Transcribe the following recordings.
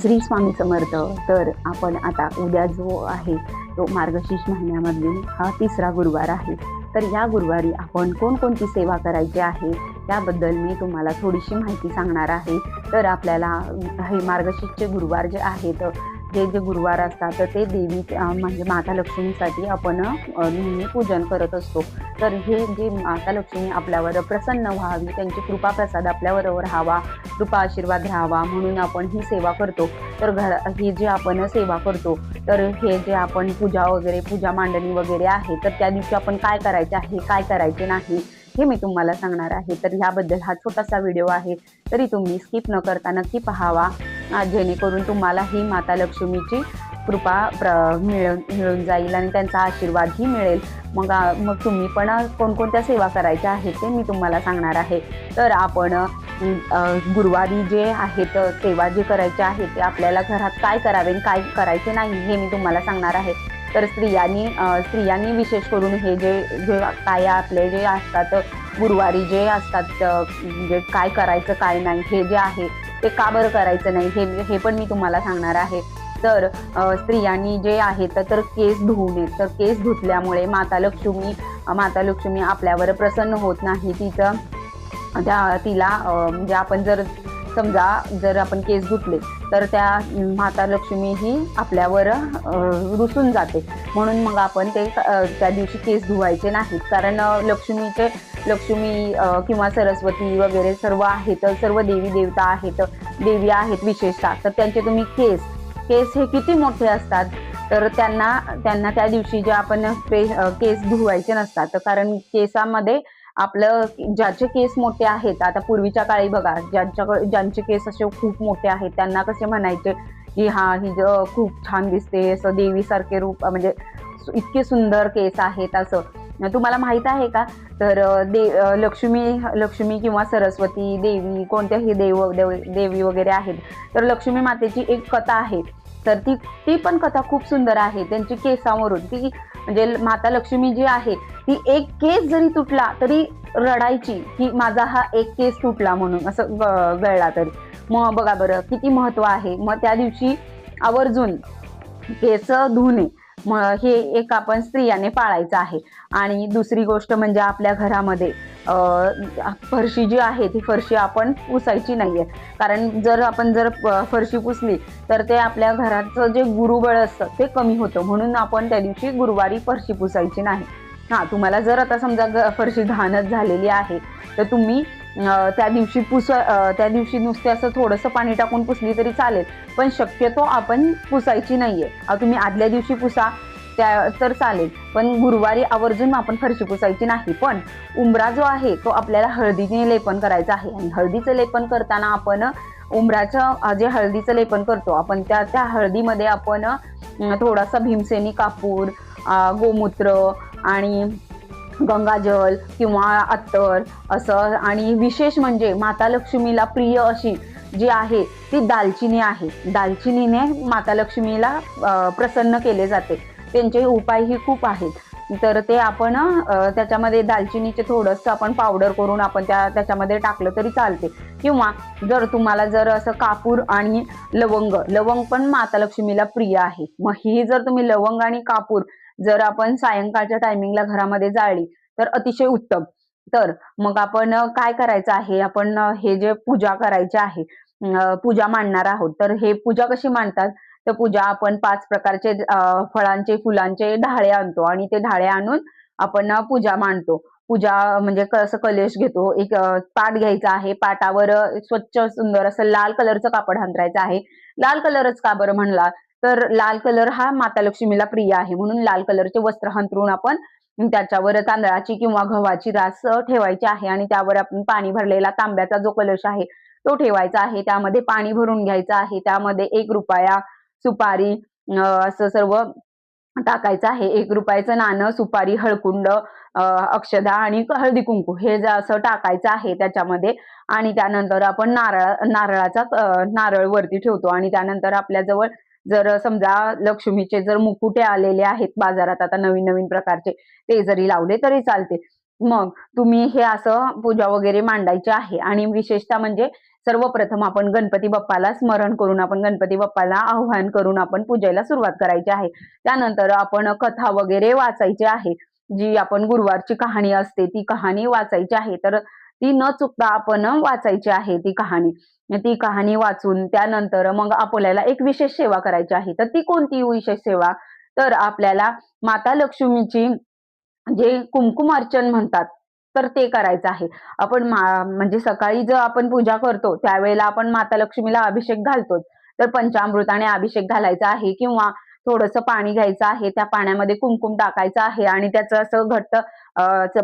श्री स्वामी समर्थ. तर आपण आता उद्या जो आहे तो मार्गशीर्ष महिन्यामधील हा तिसरा गुरुवार आहे. तर या गुरुवारी आपण कोणकोणती सेवा करायची आहे त्याबद्दल मी तुम्हाला थोडीशी माहिती सांगणार आहे. तर आपल्याला हे मार्गशीर्षचे गुरुवार जे आहेत हे जे गुरुवार असतात तर ते देवी म्हणजे माता लक्ष्मीसाठी आपण नेहमी पूजन करत असतो. तर हे जे माता लक्ष्मी आपल्यावर प्रसन्न व्हावी त्यांची कृपा प्रसाद आपल्यावर राहावा कृपा आशीर्वाद राहावा म्हणून आपण ही सेवा करतो. तर घर ही जे आपण सेवा करतो तर हे जे आपण पूजा वगैरे पूजा मांडणी वगैरे आहे तर त्या दिवशी आपण काय करायचे आहे काय करायचे नाही हे मी तुम्हाला सांगणार आहे. तर ह्याबद्दल हा छोटासा व्हिडिओ आहे तरी तुम्ही स्किप न करता नक्की पाहावा. जेणेकरून तुम्हाला ही माता लक्ष्मीची कृपा प्र मिळून मिळून जाईल आणि त्यांचा आशीर्वादही मिळेल. मग मग तुम्ही पण कोणकोणत्या सेवा करायच्या आहेत ते मी तुम्हाला सांगणार आहे. तर आपण गुरुवारी जे आहेत सेवा जे करायचे आहे ते आपल्याला घरात काय करावे काय करायचे नाही हे मी तुम्हाला सांगणार आहे. तर स्त्रियांनी स्त्रियांनी विशेष करून हे जे जे काय आपले जे असतात गुरुवारी जे असतात म्हणजे काय करायचं काय नाही हे जे आहे ते का बरं करायचं नाही हे हे पण मी तुम्हाला सांगणार आहे. तर स्त्रियांनी जे आहेत तर केस धुवू नयेत तर केस धुतल्यामुळे माता लक्ष्मी माता लक्ष्मी आपल्यावर प्रसन्न होत नाही. तिचं त्या तिला म्हणजे आपण जर समजा जर आपण केस धुतले तर त्या माता लक्ष्मी ही आपल्यावर रुसून जाते. म्हणून मग आपण ते त्या दिवशी केस धुवायचे नाहीत. कारण लक्ष्मीचे लक्ष्मी किंवा सरस्वती वगैरे सर्व आहेत. सर्व देवी देवता आहेत. देवी आहेत विशेषतः. तर त्यांचे तुम्ही केस केस हे किती मोठे असतात तर त्यांना त्यांना त्या दिवशी जे आपण केस धुवायचे नसतात. तर कारण केसामध्ये आपलं ज्याचे केस मोठे आहेत आता पूर्वीच्या काळी बघा ज्यांच्याकडे ज्यांचे केस असे खूप मोठे आहेत त्यांना कसे म्हणायचे की हा ही ज खूप छान दिसते असं देवीसारखे रूप म्हणजे इतके सुंदर केस आहेत असं. तुम्हाला माहीत आहे का? तर दे लक्ष्मी लक्ष्मी किंवा सरस्वती देवी कोणत्याही देव देव देवी वगैरे आहेत. तर लक्ष्मी मातेची एक कथा आहे. तर ती ती पण कथा खूप सुंदर आहे. त्यांची केसावरून ती म्हणजे माता लक्ष्मी जी आहे ती एक केस जरी तुटला तरी रडायची की माझा हा एक केस तुटला म्हणून असं ग- गळला तरी. मग बघा बरं किती महत्त्व आहे. मग त्या दिवशी आवर्जून केस धुणे. हे एक आपण स्त्रियाने पाळायचं आहे. आणि दुसरी गोष्ट म्हणजे आपल्या घरामध्ये फरशी जी आहे ती फरशी आपण पुसायची नाही आहे कारण जर आपण जर प- फरशी पुसली तर ते आपल्या घराचं जे गुरुबळ असतं ते कमी होतं. म्हणून आपण त्या दिवशी गुरुवारी फरशी पुसायची नाही. हां तुम्हाला जर आता समजा ग- फरशी घाणच झालेली आहे तर तुम्ही त्या दिवशी पुस त्या दिवशी नुसते असं थोडंसं पाणी टाकून पुसली तरी चालेल. पण शक्यतो आपण पुसायची नाहीये. आहे तुम्ही आदल्या दिवशी पुसा त्या तर चालेल. पण गुरुवारी आवर्जून आपण फरशी पुसायची नाही. पण उंबरा जो आहे तो आपल्याला हळदीने लेपन करायचा आहे. आणि हळदीचं लेपन करताना आपण उंबराचं जे हळदीचं लेपन करतो आपण त्या त्या हळदीमध्ये आपण थोडासा भीमसेनी कापूर गोमूत्र आणि गंगाजल किंवा अत्तर असं आणि विशेष म्हणजे माता लक्ष्मीला प्रिय अशी जी आहे ती दालचिनी आहे. दालचिनीने माता लक्ष्मीला प्रसन्न केले जाते. त्यांचे उपायही खूप आहेत. तर ते आपण त्याच्यामध्ये दालचिनीचे थोडंसं आपण पावडर करून आपण त्या त्याच्यामध्ये टाकलं तरी चालते. किंवा जर तुम्हाला जर असं कापूर आणि लवंग लवंग पण माता लक्ष्मीला प्रिय आहे. मग ही जर तुम्ही लवंग आणि कापूर जर आपण सायंकाळच्या टायमिंगला घरामध्ये जाळली तर अतिशय उत्तम. तर मग आपण काय करायचं आहे? आपण हे जे पूजा करायची आहे पूजा मांडणार आहोत तर हे पूजा कशी मांडतात? तर पूजा आपण पाच प्रकारचे फळांचे फुलांचे ढाळे आणतो आणि ते ढाळे आणून आपण पूजा मांडतो. पूजा म्हणजे कसं कलश घेतो. एक पाट घ्यायचा आहे. पाटावर स्वच्छ सुंदर असं लाल कलरचं कापड अंतरायचं आहे. लाल कलरच का बरं म्हणला? तर लाल कलर हा माता लक्ष्मीला प्रिय आहे. म्हणून लाल कलरचे वस्त्र हंतरून आपण त्याच्यावर तांदळाची किंवा गव्हाची रास ठेवायची आहे आणि त्यावर आपण पाणी भरलेला तांब्याचा जो कलश आहे तो ठेवायचा आहे. त्यामध्ये पाणी भरून घ्यायचं आहे. त्यामध्ये एक रुपया सुपारी असं सर्व टाकायचं आहे. एक रुपयाचं नाणं सुपारी हळकुंड अक्षदा आणि हळदी कुंकू हे जे असं टाकायचं आहे त्याच्यामध्ये. आणि त्यानंतर आपण नारळ नारळाचा नारळ वरती ठेवतो आणि त्यानंतर आपल्याजवळ जर समजा लक्ष्मीचे जर मुकुटे आलेले आहेत बाजारात आता नवीन नवीन प्रकारचे ते जरी लावले तरी चालते. मग तुम्ही हे असं पूजा वगैरे मांडायची आहे आणि विशेषतः म्हणजे सर्वप्रथम आपण गणपती बाप्पाला स्मरण करून आपण गणपती बाप्पाला आव्हान करून आपण पूजेला सुरुवात करायची आहे. त्यानंतर आपण कथा वगैरे वाचायची आहे. जी आपण गुरुवारची कहाणी असते ती कहाणी वाचायची आहे. तर ती न चुकता आपण वाचायची आहे ती कहाणी. ती कहाणी वाचून त्यानंतर मग आपल्याला एक विशेष सेवा करायची आहे. तर ती कोणती हो विशेष सेवा? तर आपल्याला माता लक्ष्मीची जे कुंकुम अर्चन म्हणतात तर ते करायचं आहे. आपण म्हणजे सकाळी जर आपण पूजा करतो त्यावेळेला आपण माता लक्ष्मीला अभिषेक घालतो. तर पंचामृताने अभिषेक घालायचा आहे किंवा थोडस पाणी घ्यायचं आहे त्या पाण्यामध्ये कुंकुम टाकायचं आहे आणि त्याचं असं घट्ट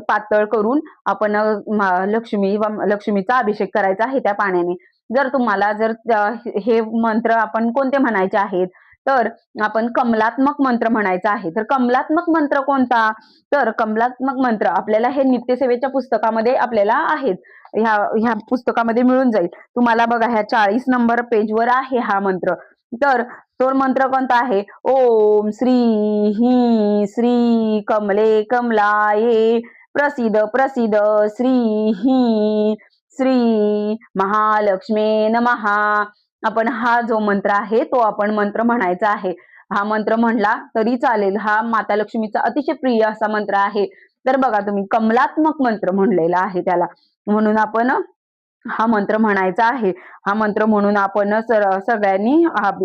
पातळ करून आपण लक्ष्मी लक्ष्मीचा अभिषेक करायचा आहे त्या पाण्याने. जर तुम्हाला जर हे मंत्र आपण कोणते म्हणायचे आहेत? तर आपण कमलात्मक मंत्र म्हणायचा आहे. तर कमलात्मक मंत्र कोणता? तर कमलात्मक मंत्र आपल्याला हे नित्यसेवेच्या पुस्तकामध्ये आपल्याला आहेत. ह्या ह्या पुस्तकामध्ये मिळून जाईल. तुम्हाला बघा ह्या चाळीस नंबर पेजवर आहे हा मंत्र. तर तो मंत्र कोणता आहे? ओम श्री ही श्री कमले कमलाये प्रसिद्ध प्रसिद्ध श्री ही श्री महालक्ष्मी नमहा आपण हा जो मंत्र आहे तो आपण मंत्र म्हणायचा आहे. हा मंत्र म्हणला तरी चालेल. हा माता लक्ष्मीचा अतिशय प्रिय असा मंत्र आहे. तर बघा तुम्ही कमलात्मक मंत्र म्हणलेला आहे त्याला. म्हणून आपण हा मंत्र म्हणायचा आहे. हा मंत्र म्हणून आपण सगळ्यांनी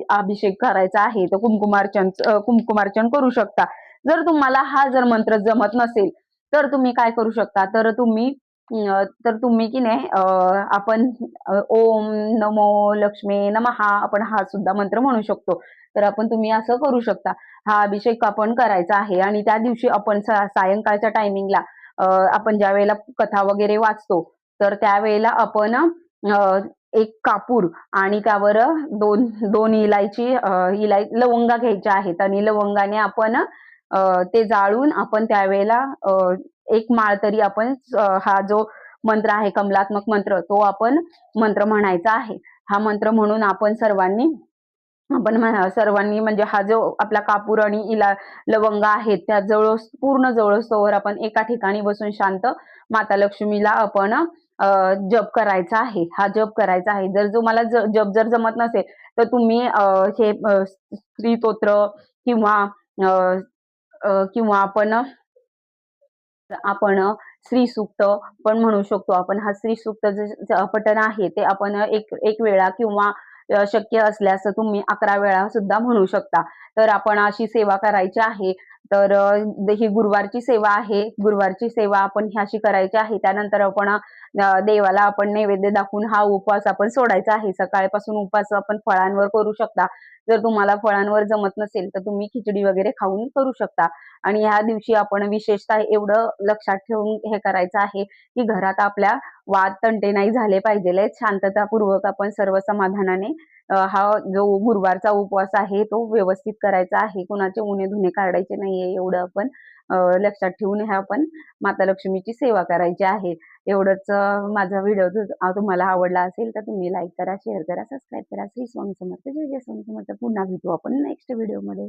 अभिषेक करायचा आहे. तर कुंकुमार्चन कुंकुमार्चन करू शकता. जर तुम्हाला हा जर मंत्र जमत नसेल तर तुम्ही काय करू शकता? तर तुम्ही तर तुम्ही की नाही आपण ओम नमो लक्ष्मी नमहा आपण हा सुद्धा मंत्र म्हणू शकतो. तर आपण तुम्ही असं करू शकता. हा अभिषेक आपण करायचा आहे आणि त्या दिवशी आपण सायंकाळच्या टायमिंगला आपण ज्या वेळेला कथा वगैरे वाचतो तर त्यावेळेला आपण एक कापूर आणि त्यावर दोन दोन इलायची इलाय लवंगा घ्यायच्या आहेत आणि लवंगाने आपण ते जाळून आपण त्यावेळेला एक माळ तरी आपण हा जो मंत्र आहे कमलात्मक मंत्र तो आपण मंत्र म्हणायचा आहे. हा मंत्र म्हणून आपण सर्वांनी आपण सर्वांनी म्हणजे हा जो आपला कापूर आणि इला लवंग आहेत त्या जवळ पूर्ण जवळस्तोवर आपण एका ठिकाणी बसून शांत माता लक्ष्मीला आपण जप करायचा आहे. हा जप करायचा आहे. जर जो मला जप जर जमत नसेल तर तुम्ही हे स्त्रीतोत्र किंवा किंवा आपण आपण श्री सुक्त पण म्हणू शकतो आपण. हा श्री सुक्त जे पठण आहे ते आपण एक एक वेळा किंवा शक्य असल्यास तुम्ही अकरा वेळा सुद्धा म्हणू शकता. तर आपण अशी सेवा करायची आहे. तर ही गुरुवारची सेवा आहे. गुरुवारची सेवा आपण ही अशी करायची आहे. त्यानंतर आपण देवाला आपण नैवेद्य दाखवून हा उपवास आपण सोडायचा आहे. सकाळपासून उपवास आपण फळांवर करू शकता. जर तुम्हाला फळांवर जमत नसेल तर तुम्ही खिचडी वगैरे खाऊन करू शकता. आणि ह्या दिवशी आपण विशेषतः एवढं लक्षात ठेवून हे करायचं आहे की घरात आपल्या वाद तंटे नाही झाले पाहिजे शांततापूर्वक आपण सर्व समाधानाने हा जो गुरुवारचा उपवास आहे तो व्यवस्थित करायचा आहे. कुणाचे उणे धुणे काढायचे नाहीये एवढं आपण लक्षात ठेवून ह्या आपण माता लक्ष्मीची सेवा करायची आहे. एवढंच माझा व्हिडिओ तुम्हाला आवडला असेल तर तुम्ही लाईक करा शेअर करा सबस्क्राईब करा. श्री स्वामी समर्थ. जय जय स्वामी समर्थ. पुन्हा भेटू आपण नेक्स्ट व्हिडिओमध्ये